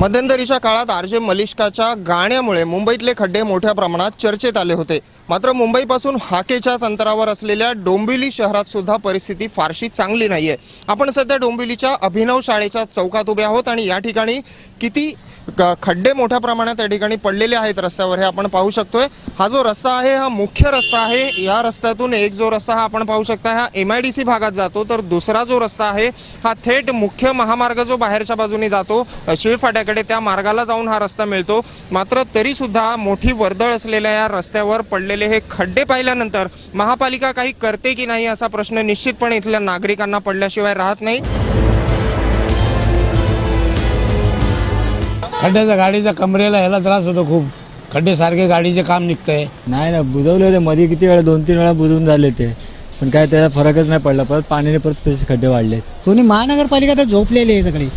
मध्यंतरीच्या काळात R J मलिष्काच्या गाण्यामुळे मुंबईतले खड्डे मोठ्या प्रमाणात चर्चेत आले होते. मात्र मुंबईपासून हाकेच्याच अंतरावर असलेल्या डोंबिवली शहरात सुद्धा परिस्थिती फारशी चांगली नाहीये. आपण सध्या डोंबिवलीच्या अभिनव शाळेच्या चौकात उभे आहोत आणि या ठिकाणी किती खड्डे मोठ्या प्रमाणात या ठिकाणी पडलेले आहेत रस्त्यावर हे आपण पाहू शकतोय. हा जो रस्ता आहे हा मुख्य रस्ता आहे. या रस्त्यातून एक जो रस्ता हा आपण पाहू शकता हा एम आय डी सी भागात जातो. तर दुसरा जो रस्ता आहे हा थेट मुख्य महामार्ग जो बाहेरच्या बाजूने जातो शिळफाट्याकडे त्या मार्गाला जाऊन हा रस्ता मिळतो. मात्र तरी सुद्धा मोठी वर्दळ असलेल्या या रस्त्यावर पडलेले हे खड्डे पाहिल्यानंतर महापालिका काही करते की नाही असा प्रश्न निश्चितपणे इथल्या नागरिकांना पडल्याशिवाय राहत नाही. खड्ड्याचा गाडीचा कमरेला ह्याला त्रास होतो खूप. खड्डे सारखे गाडीचे काम निघतंय. नाही ना बुजवले होते. मध्ये किती वेळा दोन तीन वेळा बुजवून झाले ते. पण काय त्याचा फरकच नाही पडला. परत पाण्याने परत तसे खड्डे वाढले. दोन्ही महानगरपालिका तर झोपलेली आहे सगळी.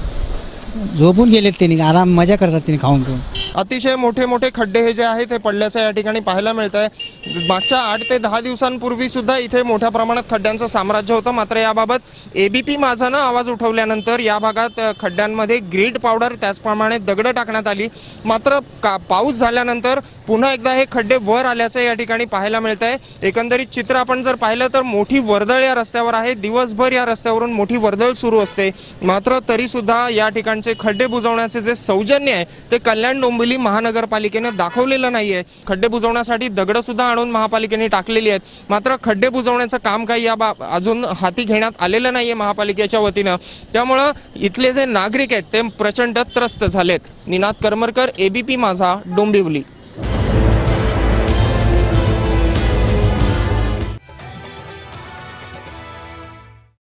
झोपून गेलेत त्यांनी. आराम मजा करतात त्यांनी खाऊन पिऊन. अतिशय मोठे मोठे खड्डे हे जे आहेत हे पडल्याचं या ठिकाणी पाहायला मिळत आहे मागच्या आठ ते दहा दिवसांपूर्वी सुद्धा इथे मोठ्या प्रमाणात खड्ड्यांचं साम्राज्य होतं. मात्र याबाबत एबीपी माझानं आवाज उठवल्यानंतर या भागात खड्ड्यांमध्ये ग्रीड पावडर त्याचप्रमाणे दगडं टाकण्यात आली. मात्र का पाऊस झाल्यानंतर पुन्हा एकदा हे खड्डे वर आल्याचं या ठिकाणी पाहायला मिळत आहे एकंदरीत चित्र आपण जर पाहिलं तर मोठी वर्दळ या रस्त्यावर आहे. दिवसभर या रस्त्यावरून मोठी वर्दळ सुरू असते. मात्र तरीसुद्धा या ठिकाणचे खड्डे बुजवण्याचे जे सौजन्य आहे ते कल्याण डोंबिवली महानगरपालिकेनं दाखवलेलं नाहीये. खड्डे बुजवण्यासाठी दगडं सुद्धा आणून महापालिकेने टाकलेली आहेत. मात्र खड्डे बुजवण्याचं काम काही या बा अजून हाती घेण्यात आलेलं नाहीये महापालिकेच्या वतीनं. त्यामुळं इथले जे नागरिक आहेत ते प्रचंड त्रस्त झालेत. निनाद करमरकर एबीपी माझा डोंबिवली.